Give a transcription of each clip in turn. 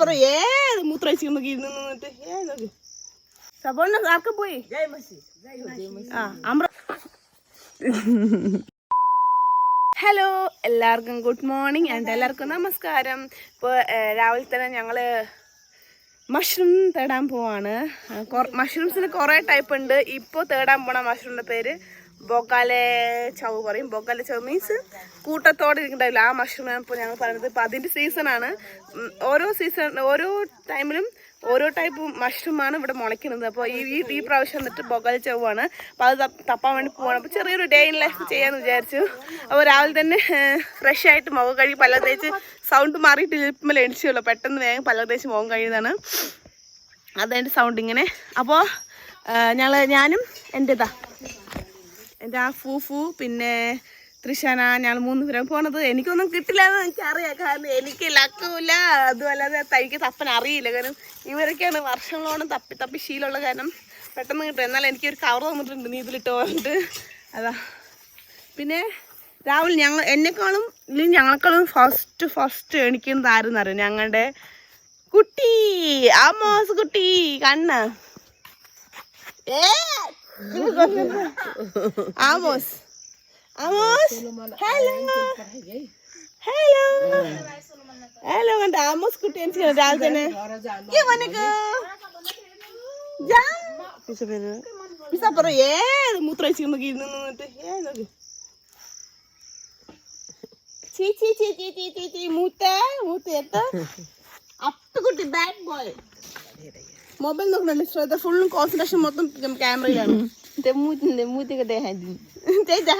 പറ ഏത് മൂത്രഴിച്ച് നോക്കി നിന്നിട്ട്? സബോണ്ണ ആർക്കെ പോയി? ആ അമ്ര ഹലോ എല്ലാവർക്കും ഗുഡ് മോർണിംഗ് ആൻഡ് എല്ലാവർക്കും നമസ്കാരം. ഇപ്പോൾ രാവിലെ തന്നെ ഞങ്ങൾ മഷ്റൂം തേടാൻ പോവാണ്. മഷ്റൂംസിന് കുറേ ടൈപ്പ് ഉണ്ട്. ഇപ്പോൾ തേടാൻ പോണ മഷ്റൂമിന്റെ പേര് ബൊക്കാലെ ചവ് പറയും. ബൊക്കാലെ ചവ് മീൻസ് കൂട്ടത്തോടെ ഇരിക്കണ്ടാവില്ല. ആ മഷ്റൂം ഇപ്പോൾ ഞങ്ങൾ പറയുന്നത്. ഇപ്പോൾ അതിന്റെ സീസണാണ് ഓരോ സീസൺ ഓരോ ടൈമിലും ഓരോ ടൈപ്പ് മഷ്റൂമാണ് ഇവിടെ മുളയ്ക്കുന്നത്. അപ്പോൾ ഈ ഈ ഈ പ്രാവശ്യം വന്നിട്ട് ബൊക്കാലെ ചവാണ് അപ്പോൾ അത് തപ്പാൻ വേണ്ടി പോവാണ്. അപ്പോൾ ചെറിയൊരു ഡേ ഇൻ ലൈഫ് ചെയ്യാമെന്ന് വിചാരിച്ചു. അപ്പോൾ രാവിലെ തന്നെ ഫ്രഷ് ആയിട്ട് മുഖം കഴുകി പല തേച്ച് സൗണ്ട് മാറിയിട്ട് ഇപ്പം എണിച്ചുള്ളൂ പെട്ടെന്ന് വേഗം പല തേച്ച് മുഖം കഴിയുന്നതാണ് അതെന്റെ സൗണ്ട് ഇങ്ങനെ. അപ്പോൾ ഞങ്ങൾ ഞാനും എന്റെ എന്റെ ഫൂഫു പിന്നെ തൃശാന ഞങ്ങൾ മൂന്ന് പേരും പോണത്. എനിക്കൊന്നും കിട്ടില്ല എന്ന് എനിക്കറിയാം. കാരണം എനിക്ക് ലക്കുമില്ല അതുമല്ലാതെ തനിക്ക് തപ്പൻ അറിയില്ല. കാരണം ഇവരൊക്കെയാണ് വർഷങ്ങളോളം തപ്പി തപ്പി ശീലമുള്ള കാരണം പെട്ടെന്ന് കിട്ടും. എന്നാൽ എനിക്കൊരു കവർ തന്നിട്ടുണ്ട് നീ ഇതിലിട്ട് അതാ. പിന്നെ രാഹുൽ ഞങ്ങൾ എന്നെക്കാളും ഇല്ലെങ്കിൽ ഞങ്ങളെക്കാളും ഫസ്റ്റ് ഫസ്റ്റ് എണിക്കുന്നത് ആരെന്നറിയാം ഞങ്ങളുടെ കുട്ടി ആ മോസ് കുട്ടി കണ്ണ്. ഏ Amos Amos hello hello hello കണ്ട ആമോസ് കുട്ടി എനിക്ക് രാവിലെ തന്നെ ഈ മോനക്ക് മിസ് അപ്പുറം ഏത് മൂത്രഴിച്ച് നോക്കി നിന്നിട്ട് ഏ നോക്ക് ചീ ചീ ചീ ചീ ചീ ചീ ചീ മൂത്ത മൂത്ത എത്ത അപ്പുകുട്ടി ബാഡ് ബോയ് മൊബൈൽ നോക്കണല്ലേ? ശ്രദ്ധ ഫുള്ളും കോൺസെൻട്രേഷൻ മൊത്തം ക്യാമറയിലാണ്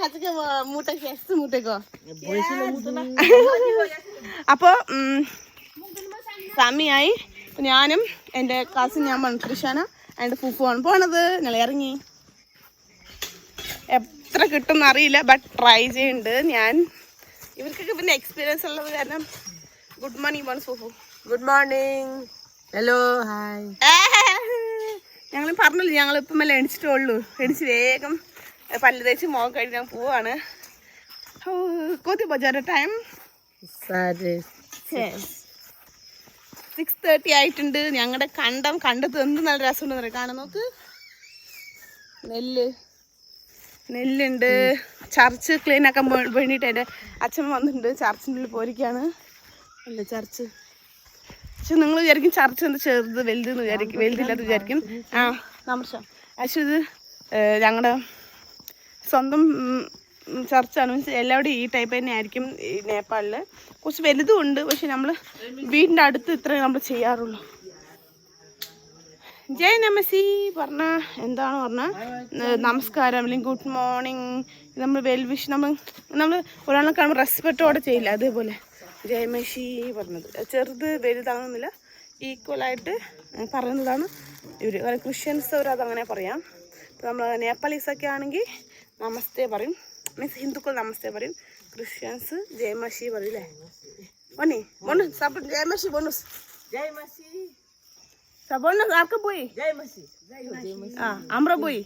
അപ്പൊ മൂട്ടൊക്കെ എസ് മൂട്ടൊക്കെ അപ്പോൾ സമയമായി ഇപ്പൊ ഞാനും എന്റെ കസിൻ ഞാൻ പറഞ്ഞു തൃശാന എന്റെ ഫുഫുവാണ് പോണത്. ഞങ്ങൾ ഇറങ്ങി. എത്ര കിട്ടുമെന്ന് അറിയില്ല ബട്ട് ട്രൈ ചെയ്യുന്നുണ്ട് ഞാൻ. ഇവർക്കൊക്കെ പിന്നെ എക്സ്പീരിയൻസ് ഉള്ളത് കാരണം ഗുഡ് മോർണിംഗ് പോണ് fufu. Good morning. Hello, hi ഞങ്ങൾ പറഞ്ഞില്ല ഞങ്ങൾ ഇപ്പം മെല്ലെ എണിച്ചിട്ടേ ഉള്ളൂ. എണിച്ച് വേഗം പല്ല് തേച്ച് മുഖം കഴിക്കാൻ പോവാണ്. കോത്തി ബജാറ് ടൈം. സിക്സ് തേർട്ടി ആയിട്ടുണ്ട്. ഞങ്ങളുടെ കണ്ടം കണ്ടത് എന്ത് നല്ല രസമുണ്ടെന്ന് പറയാം കാണാൻ നോക്ക്. നെല്ല്. നെല്ലുണ്ട്. ചർച്ച് ക്ലീൻ ആക്കാൻ വേണ്ടിയിട്ട് എന്റെ അച്ഛൻ വന്നിട്ടുണ്ട്. ചർച്ചിന്റെ ഉള്ളിൽ പോരിക്കാണ് അല്ല ചർച്ച് പക്ഷെ നിങ്ങൾ വിചാരിക്കും ചർച്ച എന്താ ചെറുത് വലുതെന്ന് വിചാരിക്കും വലുതില്ലാത്ത വിചാരിക്കും. ആ. നമസ്കാരം ആക്ച്വലി ഇത് ഞങ്ങളുടെ സ്വന്തം ചർച്ചാണ്. മീൻസ് എല്ലാവരുടെയും ഈ ടൈപ്പ് തന്നെ ആയിരിക്കും ഈ നേപ്പാളിൽ കുറച്ച് വലുതും ഉണ്ട് പക്ഷെ നമ്മൾ വീടിന്റെ അടുത്ത് ഇത്ര നമ്മൾ ചെയ്യാറുള്ളൂ. ജയ് നമസി പറഞ്ഞ എന്താണ് പറഞ്ഞ? നമസ്കാരം അല്ലെങ്കിൽ ഗുഡ് മോർണിംഗ് നമ്മൾ വെൽ വിഷ് നമ്മൾ നമ്മൾ ഒരാളെ കാണുമ്പോൾ റെസ്പെക്റ്റോടെ ചെയ്യില്ല അതേപോലെ. ജയമഷി പറഞ്ഞത്. ചെറുത് വലുതാണെന്നില്ല ഈക്വലായിട്ട് പറയുന്നതാണ് ഇവർ ക്രിസ്ത്യൻസ് അവർ അതങ്ങനെ പറയാം. ഇപ്പോൾ നമ്മൾ നേപ്പാളീസൊക്കെ ആണെങ്കിൽ നമസ്തേ പറയും. മീൻസ് ഹിന്ദുക്കൾ നമസ്തേ പറയും. ക്രിസ്ത്യൻസ് ജയമഷി പറയും അല്ലേ ഒന്നി ബോണു സബ് ജയമഷി ബോണുസ് ജയമഷി. സബോണ്ണ ആർക്ക് പോയി. ആ അമ്ര പോയി.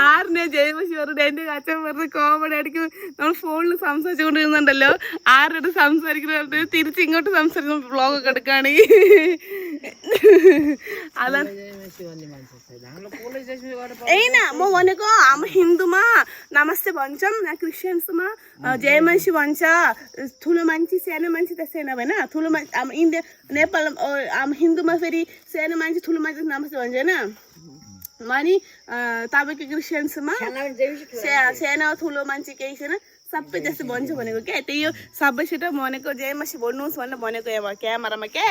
ആറിനെ ജയമശി വെറുതെ എന്റെ അച്ഛൻ വെറുതെ കോമഡി അടിക്കും നമ്മൾ ഫോണിൽ സംസാരിച്ചുകൊണ്ടിരുന്നുണ്ടല്ലോ. ആരുടെ സംസാരിക്കുന്നത് തിരിച്ചിങ്ങോട്ട് സംസാരിക്കുന്ന വ്ളോഗൊക്കെ എടുക്കുകയാണെങ്കിൽ होइन म भनेको हाम्रो हिन्दूमा नमस्ते भन्छौँ क्रिस्चियन्समा जय मान्छे भन्छ। ठुलो मान्छे सानो मान्छे त सानो होइन ठुलो मान्छे हाम्रो इन्डिया नेपाल हाम्रो हिन्दूमा फेरि सानो मान्छे ठुलो मान्छे नमस्ते भन्छ होइन अनि तपाईँको क्रिस्चियन्समा सानो ठुलो मान्छे केही छैन। सबै जस्तो भन्छ भनेको क्या। त्यही हो सबैसित भनेको जय मासी भन्नुहोस् भनेर भनेको यहाँ क्यामेरामा क्या।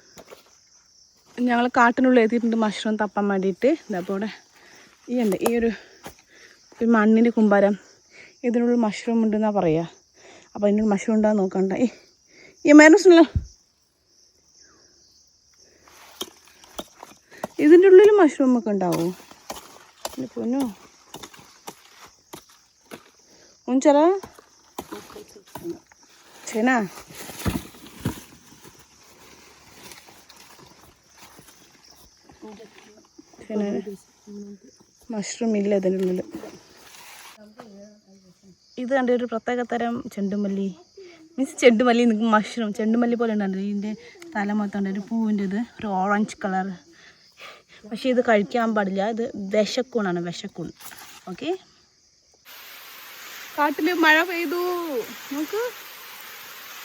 ഞങ്ങൾ കാട്ടിനുള്ളിൽ എത്തിയിട്ടുണ്ട് മഷ്റൂം തപ്പാൻ വേണ്ടിയിട്ട്. ഇതപ്പോൾ ഈ ഉണ്ട് ഈ ഒരു മണ്ണിന്റെ കുമ്പാരം ഇതിനുള്ള മഷ്റൂം ഉണ്ടെന്നാണ് പറയുക അപ്പോൾ അതിനുള്ളിൽ മഷ്റൂം ഉണ്ടാകാൻ നോക്കണ്ട. ഈ ഈ മൈനസ്ണല്ലോ ഇതിന്റെ ഉള്ളിൽ മഷ്റൂം ഒക്കെ ഉണ്ടാവോ? എന്റെ പൊന്നോ. ഉച്ചറാ ചേനാ. చేనా മഷ്റൂം ഇല്ല ഇതിനുള്ളിൽ ഇത് കണ്ട ഒരു പ്രത്യേക തരം ചെണ്ടുമല്ലി. മീൻസ് ചെണ്ടുമല്ലി നിങ്ങൾക്ക് മഷ്റൂം ചെണ്ടുമല്ലി പോലെ ഉണ്ടാണ്ട് ഇതിന്റെ തല മൊത്തം ഒരു പൂവിന്റെ ഇത് ഒരു ഓറഞ്ച് കളർ പക്ഷേ ഇത് കഴിക്കാൻ പാടില്ല. ഇത് വിശക്കൂണാണ് വിശക്കൂൺ. ഓക്കെ കാട്ടിൽ മഴ പെയ്തു. നമുക്ക്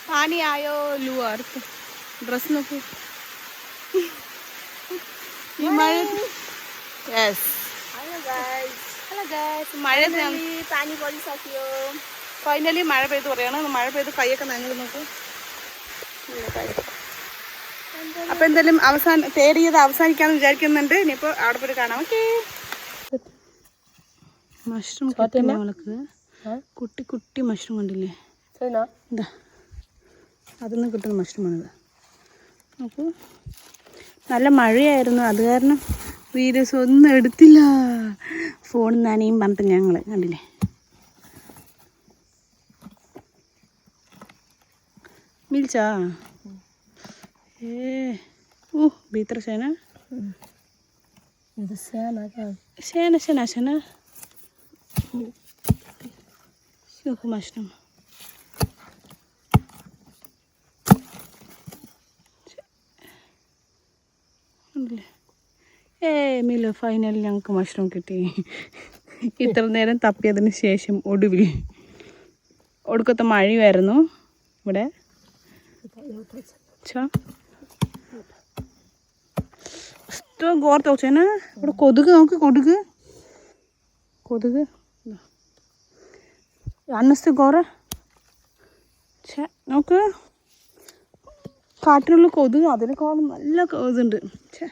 പാനിയായോ? ലൂർ ഡ്രസ്സ് നോക്ക്. ഈ മഴ യെസ് മഴ ഫൈനലി മഴ പെയ്തു പറയാണ്. മഴ പെയ്ത് കൈയൊക്കെ നനഞ്ഞു നോക്കൂ. അപ്പൊ എന്തായാലും അവസാന തേടിയത് അവസാനിക്കാന്ന് വിചാരിക്കുന്നുണ്ട്. ഇനിയിപ്പോ അവിടെ പോയി കാണാം. ഓക്കെ മഷ്റൂം കിട്ടി ഞങ്ങൾക്ക് കുട്ടി കുട്ടി മഷ്റൂം കണ്ടില്ലേ? എന്താ അതിൽ നിന്ന് കിട്ടുന്ന മഷ്റൂമാണിത് നോക്കൂ. നല്ല മഴയായിരുന്നു. അത് കാരണം വീഡിയോസ് ഒന്നും എടുത്തില്ല. ഫോൺ നനയും പറഞ്ഞിട്ട് ഞങ്ങൾ കണ്ടില്ലേ? മിൽച്ചാ? ഏ ഓ ഭീത്ര സേന? ശേന സേന സേന സേന സേന നോക്കൂ മഷ്റൂം ഉണ്ടല്ലേ ഏ ഫൈനലി ഞങ്ങൾക്ക് മഷ്റൂം കിട്ടി. ഇത്ര നേരം തപ്പിയതിന് ശേഷം ഒടുവിൽ ഒടുക്കത്തെ മഴയായിരുന്നു ഇവിടെ. ഗോർത്ത് വെച്ചേന ഇവിടെ കൊതുക് നോക്ക് കൊതുക്. കൊതുക്. അന്നസ്ത് ഗോറ നോക്ക്. കാട്ടിനുള്ള കൊതുക് അതിനേക്കാളും നല്ല ഇതുണ്ട് ഛേ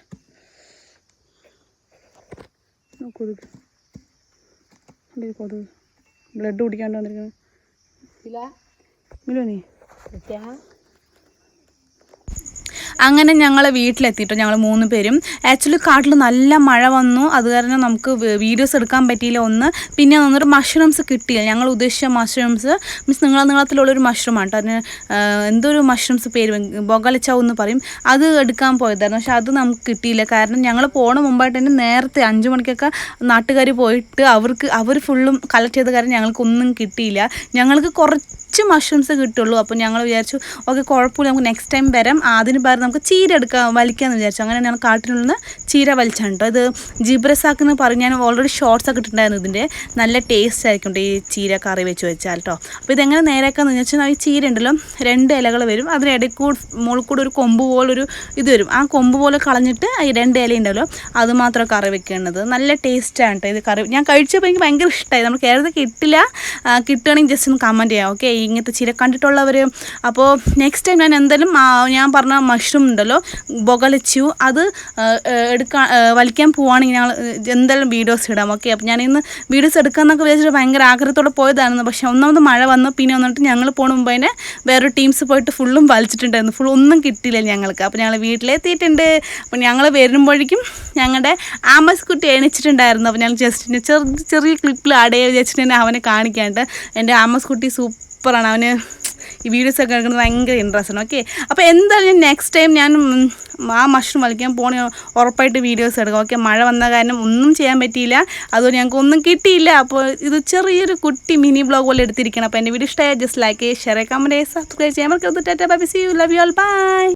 ആ കൊതുക്. എന്റെ കൊതുക്? ബ്ലഡ് കുടിക്കാണ്ട് വന്നിരിക്കുന്നത് മിലോ നീ അങ്ങനെ ഞങ്ങൾ വീട്ടിലെത്തിയിട്ട് ഞങ്ങൾ മൂന്ന് പേരും. ആക്ച്വലി കാട്ടിൽ നല്ല മഴ വന്നു. അത് കാരണം നമുക്ക് വീഡിയോസ് എടുക്കാൻ പറ്റിയില്ല ഒന്ന്. പിന്നെ ഒന്നൊരു മഷ്റൂംസ് കിട്ടിയില്ല. ഞങ്ങൾ ഉദ്ദേശിച്ച മഷ്റൂംസ് മീൻസ് നീള നീളത്തിലുള്ളൊരു ആണ് കേട്ടോ അതിന് എന്തൊരു മഷ്റൂംസ് പേര് ബൊഗലച്ചാവ് എന്ന് പറയും. അത് എടുക്കാൻ പോയതായിരുന്നു. പക്ഷെ അത് നമുക്ക് കിട്ടിയില്ല. കാരണം ഞങ്ങൾ പോണ മുമ്പായിട്ട് തന്നെ നേരത്തെ അഞ്ച് മണിക്കൊക്കെ നാട്ടുകാർ പോയിട്ട് അവർക്ക് അവർ ഫുള്ളും കളക്ട് ചെയ്ത കാരണം ഞങ്ങൾക്കൊന്നും കിട്ടിയില്ല. ഞങ്ങൾക്ക് കുറച്ച് മഷ്റൂംസ് കിട്ടുള്ളൂ. അപ്പോൾ ഞങ്ങൾ വിചാരിച്ചു ഓക്കെ കുഴപ്പമില്ല. നമുക്ക് നെക്സ്റ്റ് ടൈം വരാം. അതിന് പകരം നമുക്ക് ചീര എടുക്കാം വലിക്കാമെന്ന് വിചാരിച്ചു. അങ്ങനെ ഞാൻ കാട്ടിനുള്ള ചീര വലിച്ചാണ് കേട്ടോ. ഇത് ജിബ്രസാക്ക് എന്ന് പറഞ്ഞ് ഞാൻ ഓൾറെഡി ഷോർട്സ് ഒക്കെ ഇട്ടിട്ടുണ്ടായിരുന്നു. ഇതിന്റെ നല്ല ടേസ്റ്റ് ആയിരിക്കും ഈ ചീര കറി വെച്ച് വെച്ചാൽ കേട്ടോ. അപ്പോൾ ഇതെങ്ങനെ നേരെയാക്കാമെന്ന് വെച്ചാൽ ഈ ചീര ഉണ്ടല്ലോ രണ്ട് ഇലകൾ വരും. അതിനിടയ്ക്ക് മുകളിൽ കൂടെ ഒരു കൊമ്പ് പോലൊരു ഇത് വരും. ആ കൊമ്പ് പോലെ കളഞ്ഞിട്ട് ഈ രണ്ട് ഇല ഉണ്ടല്ലോ അത് മാത്രം കറി വെക്കേണ്ടത്. നല്ല ടേസ്റ്റാണ് കേട്ടോ ഇത് കറി. ഞാൻ കഴിച്ചപ്പോൾ എനിക്ക് ഭയങ്കര ഇഷ്ടമായി നമ്മൾ കേരളത്തിൽ കിട്ടില്ല. കിട്ടുകയാണെങ്കിൽ ജസ്റ്റ് ഒന്ന് കമന്റ് ചെയ്യാം. ഓക്കെ ഇങ്ങനത്തെ ചീര കണ്ടിട്ടുള്ളവർ അപ്പോൾ നെക്സ്റ്റ് ടൈം ഞാൻ എന്തായാലും ഞാൻ പറഞ്ഞ മഷ്റൂം ഉണ്ടല്ലോ ബൊകളിച്ചു അത് എടുക്കാൻ വലിക്കാൻ പോവുകയാണെങ്കിൽ ഞങ്ങൾ എന്തായാലും വീഡിയോസ് ഇടാം. ഓക്കെ അപ്പോൾ ഇന്ന് വീഡിയോസ് എടുക്കാമെന്നൊക്കെ വിചാരിച്ചിട്ട് ഭയങ്കര ആഗ്രഹത്തോടെ പോയതായിരുന്നു. പക്ഷേ ഒന്നാമത് മഴ വന്നു. പിന്നെ വന്നിട്ട് ഞങ്ങൾ പോണ മുമ്പ് തന്നെ വേറൊരു ടീംസ് പോയിട്ട് ഫുള്ളും വലിച്ചിട്ടുണ്ടായിരുന്നു. ഫുൾ ഒന്നും കിട്ടിയില്ല ഞങ്ങൾക്ക്. അപ്പോൾ ഞങ്ങൾ വീട്ടിലെത്തിയിട്ടുണ്ട് അപ്പോൾ ഞങ്ങൾ വരുമ്പോഴേക്കും ഞങ്ങളുടെ ആമസ് കുട്ടി എണിച്ചിട്ടുണ്ടായിരുന്നു. അപ്പോൾ ഞങ്ങൾ ജസ്റ്റ് ചെറിയ ചെറിയ ക്ലിപ്പിൽ ആഡ് ചെയ്യാൻ വിചാരിച്ചിട്ട് അവനെ കാണിക്കാണ്ട്. എന്റെ ആമസ് കുട്ടി സൂപ്പറാണ്. അവന് ഈ വീഡിയോസ് ഒക്കെ എടുക്കുന്നത് ഭയങ്കര ഇൻട്രസ്റ്റ് ആണ്. ഓക്കെ അപ്പോൾ എന്തായാലും നെക്സ്റ്റ് ടൈം ഞാൻ ആ മഷ്റൂം വലിക്കാൻ പോണി ഉറപ്പായിട്ട് വീഡിയോസ് എടുക്കാം. ഓക്കെ മഴ വന്ന കാരണം ഒന്നും ചെയ്യാൻ പറ്റിയില്ല. അതുകൊണ്ട് ഞങ്ങൾക്ക് ഒന്നും കിട്ടിയില്ല. അപ്പോൾ ഇത് ചെറിയൊരു കുട്ടി മിനി ബ്ലോഗ് പോലെ എടുത്തിരിക്കണം അപ്പോൾ എന്റെ വീഡിയോ ഇഷ്ടമായ just like share comment subscribe ചെയ്യാൻ മറക്കരുത്. Tata bye you love bye